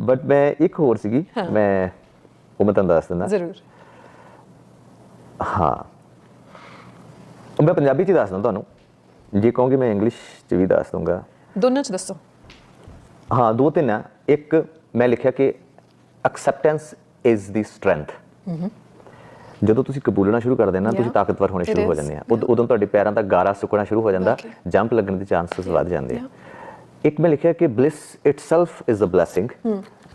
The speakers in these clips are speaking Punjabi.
ਬਟ ਮੈਂ ਇੱਕ ਹੋਰ ਸੀਗੀ ਮੈਂ ਉਹ ਮੈਂ ਤੁਹਾਨੂੰ ਦੱਸ ਦਿੰਦਾ। ਜ਼ਰੂਰ। ਹਾਂ। ਮੈਂ ਪੰਜਾਬੀ ਚ ਹੀ ਦੱਸ ਦਿੰਦਾ ਤੁਹਾਨੂੰ। ਜੇ ਕਹੋਗੇ ਮੈਂ ਇੰਗਲਿਸ਼ ਚ ਵੀ ਦੱਸ ਦੂੰਗਾ ਦੋਨਾਂ ਚ ਦੱਸੋ। ਹਾਂ ਦੋ ਤਿੰਨ ਆ। ਇੱਕ ਮੈਂ ਲਿਖਿਆ ਕਿ ਐਕਸੈਪਟੈਂਸ ਇਜ਼ ਦੀ ਸਟਰੈਂਥ ਜਦੋਂ ਤੁਸੀਂ ਕਬੂਲਣਾ ਸ਼ੁਰੂ ਕਰਦੇ ਨਾ ਤੁਸੀਂ. ਤਾਕਤਵਰ ਹੋਣੇ ਸ਼ੁਰੂ ਹੋ. ਜਾਂਦੇ ਆ। ਉਦ- ਤੁਹਾਡੇ ਪੈਰਾਂ ਦਾ ਗਾਰਾ ਸੁੱਕਣਾ ਸ਼ੁਰੂ ਹੋ ਜਾਂਦਾ. ਜੰਪ ਲੱਗਣ ਦੇ ਚਾਂਸਸ ਵੱਧ ਜਾਂਦੇ ਆ। ਇੱਕ ਮੈਂ ਲਿਖਿਆ ਕਿ bliss itself is a blessing.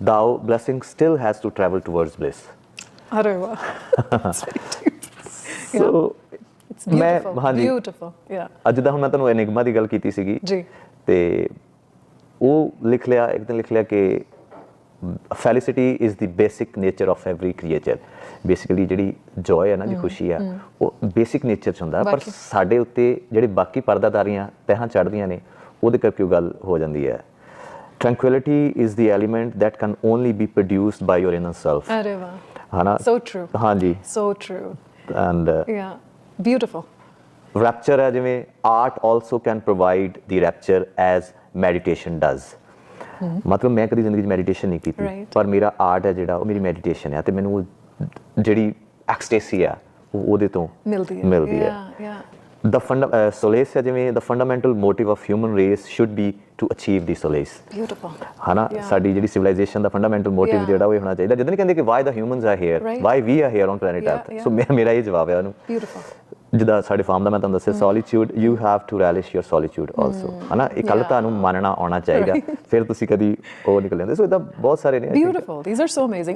thou blessing still has to travel towards bliss. ਅਰੇ ਵਾਹ ਸੋ ਇਟਸ ਮੈਂ ਬਿਊਟੀਫੁਲ ਹਾਂਜੀ ਬਿਊਟੀਫੁਲ ਯਾ ਅੱਜ ਦਾ ਹੁਣ ਮੈਂ ਤੁਹਾਨੂੰ ਐਨਿਗਮਾ ਦੀ ਗੱਲ ਕੀਤੀ ਸੀਗੀ ਜੀ ਤੇ ਉਹ ਲਿਖ ਲਿਆ ਇੱਕ ਦਿਨ ਲਿਖ ਲਿਆ ਕਿ felicity is the basic nature of every creature basically ਜਿਹੜੀ ਜੋਏ ਹੈ ਨਾ ਜੀ ਖੁਸ਼ੀ ਆ ਉਹ ਬੇਸਿਕ ਨੇਚਰ ਚ ਹੁੰਦਾ ਪਰ ਸਾਡੇ ਉੱਤੇ ਜਿਹੜੇ ਬਾਕੀ ਪਰਦਾਦਾਰੀਆਂ ਤਹਾਂ ਚੜਦੀਆਂ ਨੇ ਉਹਦੇ ਕਰਕੇ ਉਹ ਗੱਲ ਹੋ ਜਾਂਦੀ ਹੈ। Tranquility is the element that can only be produced by your inner self ਅਰੇ ਵਾਹ। ਹਨਾ? So true. ਹਾਂਜੀ। So true and yeah beautiful rapture ਹੈ ਜਿਵੇਂ art also can provide the rapture as meditation does ਮਤਲਬ ਮੈਂ ਕਦੀ ਜ਼ਿੰਦਗੀ 'ਚ ਮੈਡੀਟੇਸ਼ਨ ਨਹੀਂ ਕੀਤੀ. ਪਰ ਮੇਰਾ ਆਰਟ ਹੈ ਜਿਹੜਾ ਉਹ ਮੇਰੀ ਮੈਡੀਟੇਸ਼ਨ ਹੈ। ਤੇ ਮੈਨੂੰ ਜਿਹੜੀ ਐਕਸਟੇਸੀ ਆ ਉਹ ਉਹਦੇ ਤੋਂ ਮਿਲਦੀ ਹੈ। ਮਿਲਦੀ ਹੈ। The funda uh, solace ਹੈ ਜਿਵੇਂ the fundamental motive of human race should be to achieve the solace beautiful. ਹਨਾ. ਸਾਡੀ ਜਿਹੜੀ ਸਿਵਲਾਈਜੇਸ਼ਨ ਦਾ ਫੰਡਾਮੈਂਟਲ ਮੋਟਿਵ Yeah. ਜਿਹੜਾ ਉਹ ਇਹ ਹੋਣਾ ਚਾਹੀਦਾ ਜਦੋਂ ਨਹੀਂ ਕਹਿੰਦੇ ਕਿ why the humans are here Right. Why we are here on planet Yeah, Earth yeah. So ਮੇਰਾ ਇਹ ਜਵਾਬ ਹੈ ਉਹਨੂੰ beautiful. ਜਿੱਦਾਂ ਸਾਡੇ ਫਾਰਮ ਦਾ ਮੈਂ ਤੁਹਾਨੂੰ ਦੱਸਿਆ solitude you have to relish your solitude also ਹਨਾ ਇਕੱਲਤਾ ਨੂੰ ਮੰਨਣਾ ਆਉਣਾ ਚਾਹੀਦਾ ਫਿਰ ਤੁਸੀਂ ਕਦੀ ਉਹ ਨਿਕਲ ਜਾਂਦੇ ਸੋ ਇਹਦਾ ਬਹੁਤ ਸਾਰੇ ਨੇ I think. beautiful. These are so amazing.